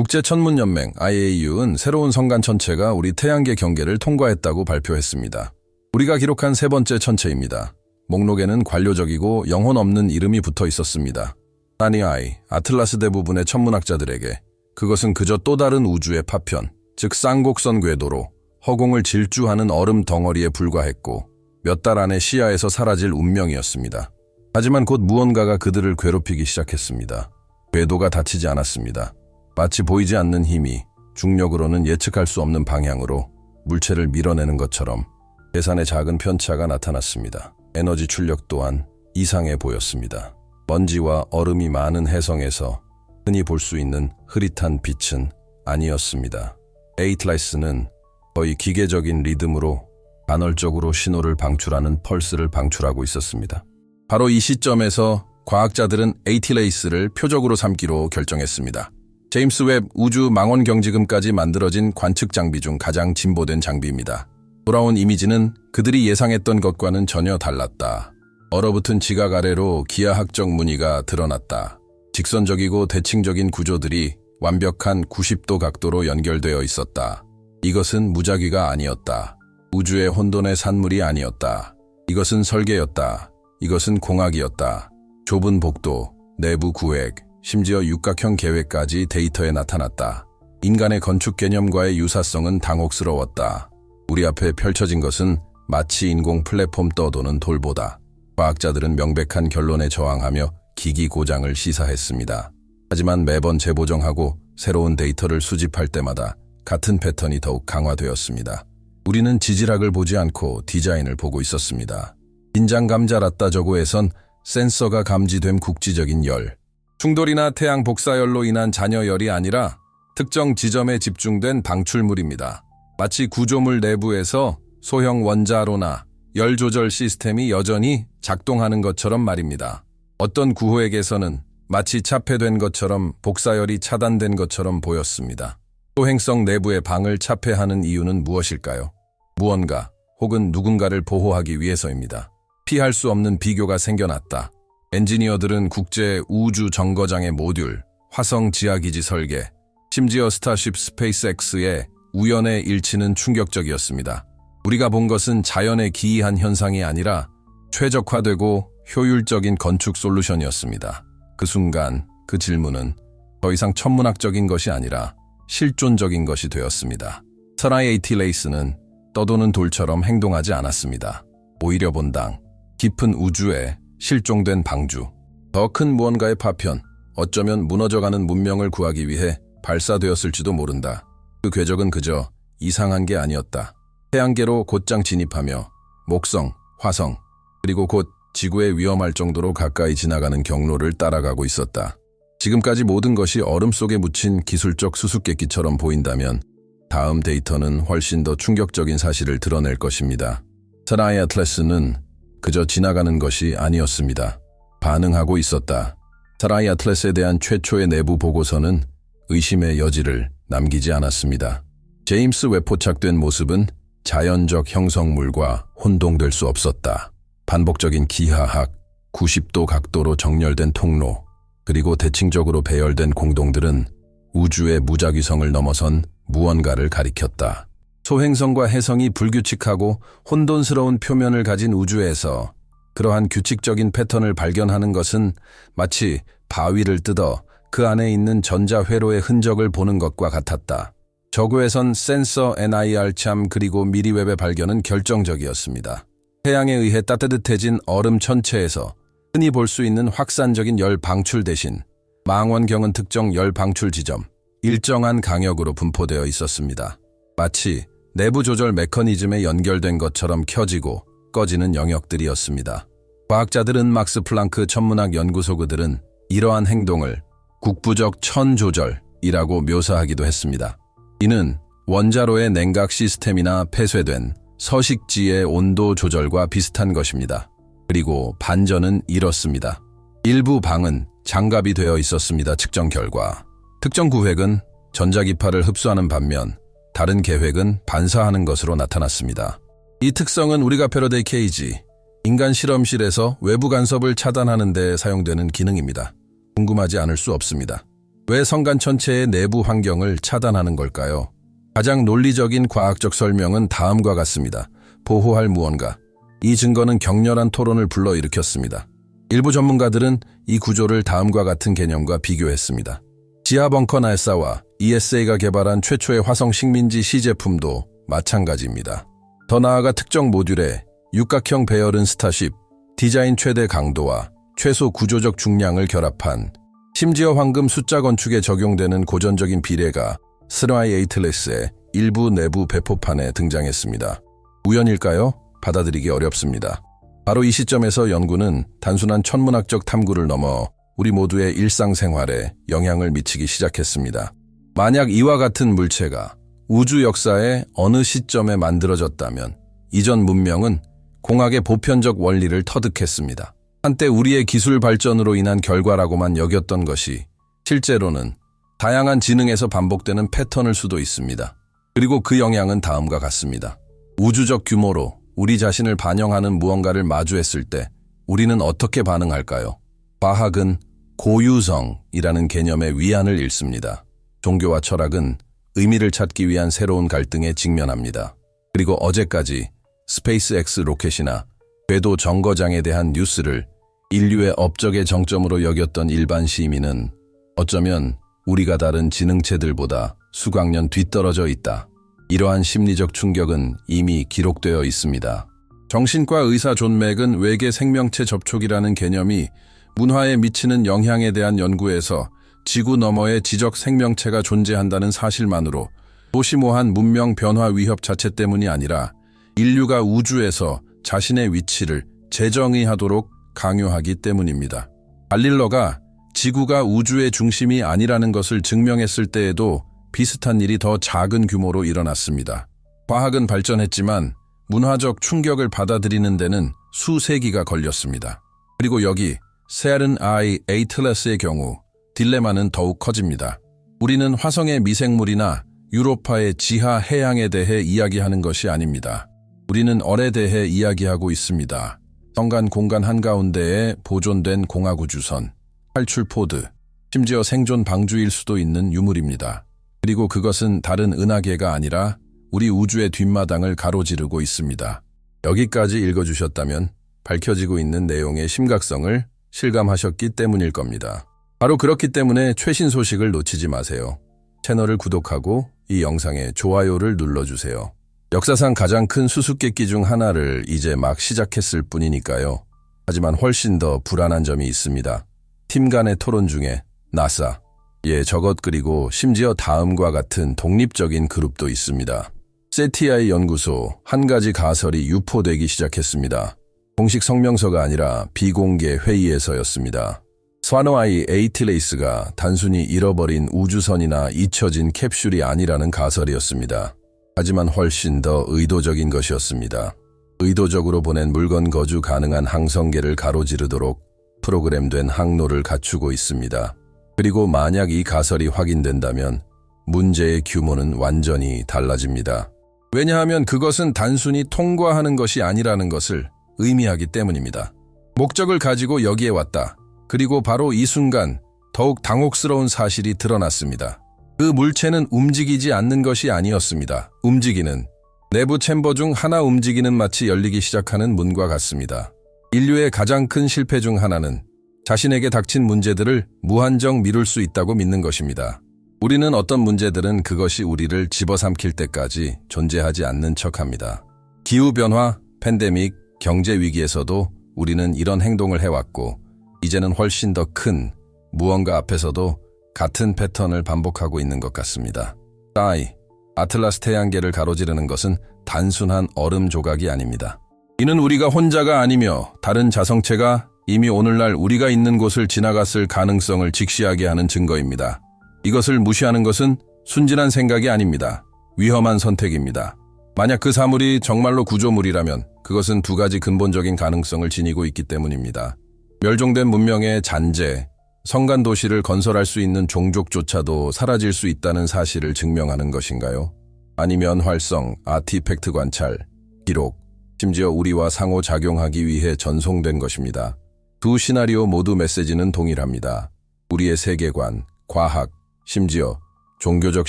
국제천문연맹 IAU는 새로운 성간 천체가 우리 태양계 경계를 통과했다고 발표했습니다. 우리가 기록한 세 번째 천체입니다. 목록에는 관료적이고 영혼 없는 이름이 붙어 있었습니다. 아니아이, 아틀라스 대부분의 천문학자들에게 그것은 그저 또 다른 우주의 파편, 즉 쌍곡선 궤도로 허공을 질주하는 얼음 덩어리에 불과했고 몇 달 안에 시야에서 사라질 운명이었습니다. 하지만 곧 무언가가 그들을 괴롭히기 시작했습니다. 궤도가 닫히지 않았습니다. 마치 보이지 않는 힘이 중력으로는 예측할 수 없는 방향으로 물체를 밀어내는 것처럼 계산의 작은 편차가 나타났습니다. 에너지 출력 또한 이상해 보였습니다. 먼지와 얼음이 많은 해성에서 흔히 볼 수 있는 흐릿한 빛은 아니었습니다. 에이틀라이스는 거의 기계적인 리듬으로 간헐적으로 신호를 방출하는 펄스를 방출하고 있었습니다. 바로 이 시점에서 과학자들은 에이틸레이스를 표적으로 삼기로 결정했습니다. 제임스 웹 우주 망원 경지금까지 만들어진 관측 장비 중 가장 진보된 장비입니다. 돌아온 이미지는 그들이 예상했던 것과는 전혀 달랐다. 얼어붙은 지각 아래로 기하학적 무늬가 드러났다. 직선적이고 대칭적인 구조들이 완벽한 90도 각도로 연결되어 있었다. 이것은 무작위가 아니었다. 우주의 혼돈의 산물이 아니었다. 이것은 설계였다. 이것은 공학이었다. 좁은 복도, 내부 구획, 심지어 육각형 계획까지 데이터에 나타났다. 인간의 건축 개념과의 유사성은 당혹스러웠다. 우리 앞에 펼쳐진 것은 마치 인공 플랫폼 떠도는 돌보다. 과학자들은 명백한 결론에 저항하며 기기 고장을 시사했습니다. 하지만 매번 재보정하고 새로운 데이터를 수집할 때마다 같은 패턴이 더욱 강화되었습니다. 우리는 지질학을 보지 않고 디자인을 보고 있었습니다. 긴장감 자랐다 저고에선 센서가 감지됨 국지적인 열, 충돌이나 태양 복사열로 인한 잔여열이 아니라 특정 지점에 집중된 방출물입니다. 마치 구조물 내부에서 소형 원자로나 열 조절 시스템이 여전히 작동하는 것처럼 말입니다. 어떤 구호에게서는 마치 차폐된 것처럼 복사열이 차단된 것처럼 보였습니다. 소행성 내부의 방을 차폐하는 이유는 무엇일까요? 무언가 혹은 누군가를 보호하기 위해서입니다. 피할 수 없는 비교가 생겨났다. 엔지니어들은 국제 우주 정거장의 모듈, 화성 지하기지 설계, 심지어 스타쉽 스페이스X의 우연의 일치는 충격적이었습니다. 우리가 본 것은 자연의 기이한 현상이 아니라 최적화되고 효율적인 건축 솔루션이었습니다. 그 순간 그 질문은 더 이상 천문학적인 것이 아니라 실존적인 것이 되었습니다. 서라이 에이티 레이스는 떠도는 돌처럼 행동하지 않았습니다. 오히려 본당, 깊은 우주에 실종된 방주, 더 큰 무언가의 파편, 어쩌면 무너져가는 문명을 구하기 위해 발사되었을지도 모른다. 그 궤적은 그저 이상한 게 아니었다. 태양계로 곧장 진입하며 목성, 화성, 그리고 곧 지구에 위험할 정도로 가까이 지나가는 경로를 따라가고 있었다. 지금까지 모든 것이 얼음 속에 묻힌 기술적 수수께끼처럼 보인다면 다음 데이터는 훨씬 더 충격적인 사실을 드러낼 것입니다. 사라이 아틀레스는 그저 지나가는 것이 아니었습니다. 반응하고 있었다. 사라이 아틀레스에 대한 최초의 내부 보고서는 의심의 여지를 남기지 않았습니다. 제임스 웹 포착된 모습은 자연적 형성물과 혼동될 수 없었다. 반복적인 기하학, 90도 각도로 정렬된 통로, 그리고 대칭적으로 배열된 공동들은 우주의 무작위성을 넘어선 무언가를 가리켰다. 소행성과 해성이 불규칙하고 혼돈스러운 표면을 가진 우주에서 그러한 규칙적인 패턴을 발견하는 것은 마치 바위를 뜯어 그 안에 있는 전자회로의 흔적을 보는 것과 같았다. 저구에선 센서 NIR 참 그리고 미리웹의 발견은 결정적이었습니다. 태양에 의해 따뜻해진 얼음 천체에서 흔히 볼 수 있는 확산적인 열 방출 대신 망원경은 특정 열 방출 지점, 일정한 강역으로 분포되어 있었습니다. 마치 내부 조절 메커니즘에 연결된 것처럼 켜지고 꺼지는 영역들이었습니다. 과학자들은 막스 플랑크 천문학 연구소 그들은 이러한 행동을 국부적 천조절이라고 묘사하기도 했습니다. 이는 원자로의 냉각 시스템이나 폐쇄된 서식지의 온도 조절과 비슷한 것입니다. 그리고 반전은 이렇습니다. 일부 방은 장갑이 되어 있었습니다. 측정 결과. 특정 구획은 전자기파를 흡수하는 반면 다른 계획은 반사하는 것으로 나타났습니다. 이 특성은 우리가 패러데이 케이지, 인간 실험실에서 외부 간섭을 차단하는 데 사용되는 기능입니다. 궁금하지 않을 수 없습니다. 왜 성간 천체의 내부 환경을 차단하는 걸까요? 가장 논리적인 과학적 설명은 다음과 같습니다. 보호할 무언가. 이 증거는 격렬한 토론을 불러일으켰습니다. 일부 전문가들은 이 구조를 다음과 같은 개념과 비교했습니다. 지하 벙커 날사와 ESA가 개발한 최초의 화성 식민지 시제품도 마찬가지입니다. 더 나아가 특정 모듈에 육각형 배열은 스타쉽, 디자인 최대 강도와 최소 구조적 중량을 결합한 심지어 황금 숫자 건축에 적용되는 고전적인 비례가 스라이 에이틀레스의 일부 내부 배포판에 등장했습니다. 우연일까요? 받아들이기 어렵습니다. 바로 이 시점에서 연구는 단순한 천문학적 탐구를 넘어 우리 모두의 일상생활에 영향을 미치기 시작했습니다. 만약 이와 같은 물체가 우주 역사의 어느 시점에 만들어졌다면 이전 문명은 공학의 보편적 원리를 터득했습니다. 한때 우리의 기술 발전으로 인한 결과라고만 여겼던 것이 실제로는 다양한 지능에서 반복되는 패턴일 수도 있습니다. 그리고 그 영향은 다음과 같습니다. 우주적 규모로 우리 자신을 반영하는 무언가를 마주했을 때 우리는 어떻게 반응할까요? 과학은 고유성이라는 개념의 위안을 잃습니다. 종교와 철학은 의미를 찾기 위한 새로운 갈등에 직면합니다. 그리고 어제까지 스페이스X 로켓이나 궤도 정거장에 대한 뉴스를 인류의 업적의 정점으로 여겼던 일반 시민은 어쩌면 우리가 다른 지능체들보다 수광년 뒤떨어져 있다. 이러한 심리적 충격은 이미 기록되어 있습니다. 정신과 의사 존 맥은 외계 생명체 접촉이라는 개념이 문화에 미치는 영향에 대한 연구에서 지구 너머에 지적 생명체가 존재한다는 사실만으로 도시모한 문명 변화 위협 자체 때문이 아니라 인류가 우주에서 자신의 위치를 재정의하도록 강요하기 때문입니다. 갈릴러가 지구가 우주의 중심이 아니라는 것을 증명했을 때에도 비슷한 일이 더 작은 규모로 일어났습니다. 과학은 발전했지만 문화적 충격을 받아들이는 데는 수세기가 걸렸습니다. 그리고 여기 세아른 아이 에이틀레스의 경우 딜레마는 더욱 커집니다. 우리는 화성의 미생물이나 유로파의 지하 해양에 대해 이야기하는 것이 아닙니다. 우리는 얼에 대해 이야기하고 있습니다. 성간 공간 한가운데에 보존된 공하구주선, 탈출 포드, 심지어 생존 방주일 수도 있는 유물입니다. 그리고 그것은 다른 은하계가 아니라 우리 우주의 뒷마당을 가로지르고 있습니다. 여기까지 읽어주셨다면 밝혀지고 있는 내용의 심각성을 실감하셨기 때문일 겁니다. 바로 그렇기 때문에 최신 소식을 놓치지 마세요. 채널을 구독하고 이 영상에 좋아요를 눌러주세요. 역사상 가장 큰 수수께끼 중 하나를 이제 막 시작했을 뿐이니까요. 하지만 훨씬 더 불안한 점이 있습니다. 팀 간의 토론 중에 나사, 예, 저것 그리고 심지어 다음과 같은 독립적인 그룹도 있습니다. 세티아이 연구소 한 가지 가설이 유포되기 시작했습니다. 공식 성명서가 아니라 비공개 회의에서였습니다. 스와노아이 에이틸레이스가 단순히 잃어버린 우주선이나 잊혀진 캡슐이 아니라는 가설이었습니다. 하지만 훨씬 더 의도적인 것이었습니다. 의도적으로 보낸 물건 거주 가능한 항성계를 가로지르도록 프로그램된 항로를 갖추고 있습니다. 그리고 만약 이 가설이 확인된다면 문제의 규모는 완전히 달라집니다. 왜냐하면 그것은 단순히 통과하는 것이 아니라는 것을 의미하기 때문입니다. 목적을 가지고 여기에 왔다. 그리고 바로 이 순간 더욱 당혹스러운 사실이 드러났습니다. 그 물체는 움직이지 않는 것이 아니었습니다. 움직이는 내부 챔버 중 하나 움직이는 마치 열리기 시작하는 문과 같습니다. 인류의 가장 큰 실패 중 하나는 자신에게 닥친 문제들을 무한정 미룰 수 있다고 믿는 것입니다. 우리는 어떤 문제들은 그것이 우리를 집어삼킬 때까지 존재하지 않는 척합니다. 기후변화, 팬데믹, 경제 위기에서도 우리는 이런 행동을 해왔고, 이제는 훨씬 더 큰 무언가 앞에서도 같은 패턴을 반복하고 있는 것 같습니다. 따이, 아틀라스 태양계를 가로지르는 것은 단순한 얼음 조각이 아닙니다. 이는 우리가 혼자가 아니며 다른 자성체가 이미 오늘날 우리가 있는 곳을 지나갔을 가능성을 직시하게 하는 증거입니다. 이것을 무시하는 것은 순진한 생각이 아닙니다. 위험한 선택입니다. 만약 그 사물이 정말로 구조물이라면 그것은 두 가지 근본적인 가능성을 지니고 있기 때문입니다. 멸종된 문명의 잔재, 성간 도시를 건설할 수 있는 종족조차도 사라질 수 있다는 사실을 증명하는 것인가요? 아니면 활성, 아티팩트 관찰, 기록, 심지어 우리와 상호작용하기 위해 전송된 것입니다. 두 시나리오 모두 메시지는 동일합니다. 우리의 세계관, 과학, 심지어 종교적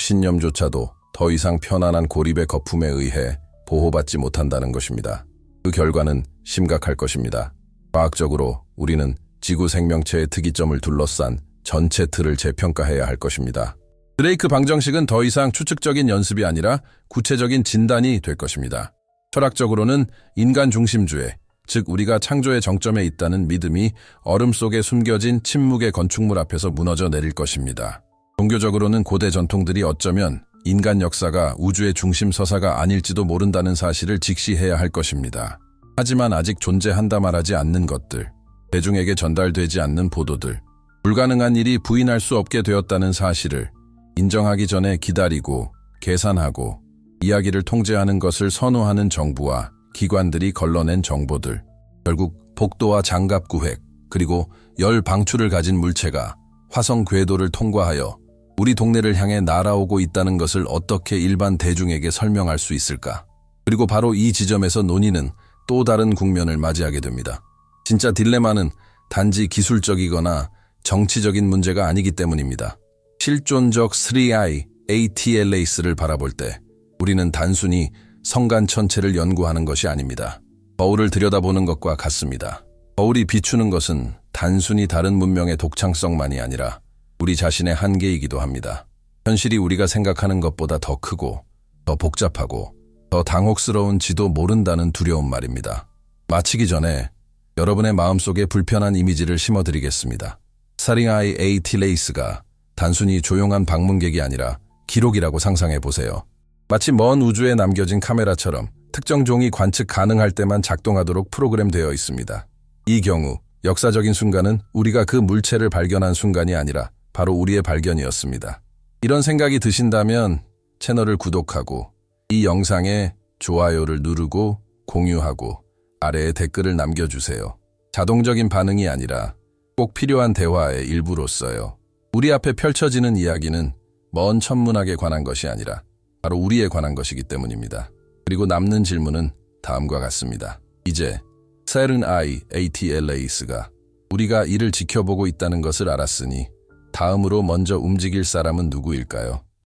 신념조차도 더 이상 편안한 고립의 거품에 의해 보호받지 못한다는 것입니다. 그 결과는 심각할 것입니다. 과학적으로 우리는 지구 생명체의 특이점을 둘러싼 전체 틀을 재평가해야 할 것입니다. 드레이크 방정식은 더 이상 추측적인 연습이 아니라 구체적인 진단이 될 것입니다. 철학적으로는 인간 중심주의, 즉 우리가 창조의 정점에 있다는 믿음이 얼음 속에 숨겨진 침묵의 건축물 앞에서 무너져 내릴 것입니다. 종교적으로는 고대 전통들이 어쩌면 인간 역사가 우주의 중심 서사가 아닐지도 모른다는 사실을 직시해야 할 것입니다. 하지만 아직 존재한다 말하지 않는 것들, 대중에게 전달되지 않는 보도들, 불가능한 일이 부인할 수 없게 되었다는 사실을 인정하기 전에 기다리고 계산하고 이야기를 통제하는 것을 선호하는 정부와 기관들이 걸러낸 정보들, 결국 복도와 장갑 구획, 그리고 열 방출을 가진 물체가 화성 궤도를 통과하여 우리 동네를 향해 날아오고 있다는 것을 어떻게 일반 대중에게 설명할 수 있을까? 그리고 바로 이 지점에서 논의는 또 다른 국면을 맞이하게 됩니다. 진짜 딜레마는 단지 기술적이거나 정치적인 문제가 아니기 때문입니다. 실존적 3I ATLAS를 바라볼 때 우리는 단순히 성간 천체를 연구하는 것이 아닙니다. 거울을 들여다보는 것과 같습니다. 거울이 비추는 것은 단순히 다른 문명의 독창성만이 아니라 우리 자신의 한계이기도 합니다. 현실이 우리가 생각하는 것보다 더 크고 더 복잡하고 더 당혹스러운지도 모른다는 두려운 말입니다. 마치기 전에 여러분의 마음속에 불편한 이미지를 심어드리겠습니다. 사링아이 에이티레이스가 단순히 조용한 방문객이 아니라 기록이라고 상상해 보세요. 마치 먼 우주에 남겨진 카메라처럼 특정 종이 관측 가능할 때만 작동하도록 프로그램되어 있습니다. 이 경우 역사적인 순간은 우리가 그 물체를 발견한 순간이 아니라 바로 우리의 발견이었습니다. 이런 생각이 드신다면 채널을 구독하고 이 영상에 좋아요를 누르고 공유하고 아래에 댓글을 남겨주세요. 자동적인 반응이 아니라 꼭 필요한 대화의 일부로서요. 우리 앞에 펼쳐지는 이야기는 먼 천문학에 관한 것이 아니라 바로 우리에 관한 것이기 때문입니다. 그리고 남는 질문은 다음과 같습니다. 이제 세른 아이 ATLAS가 우리가 이를 지켜보고 있다는 것을 알았으니 다음으로 먼저 움직일 사람은 누구일까요?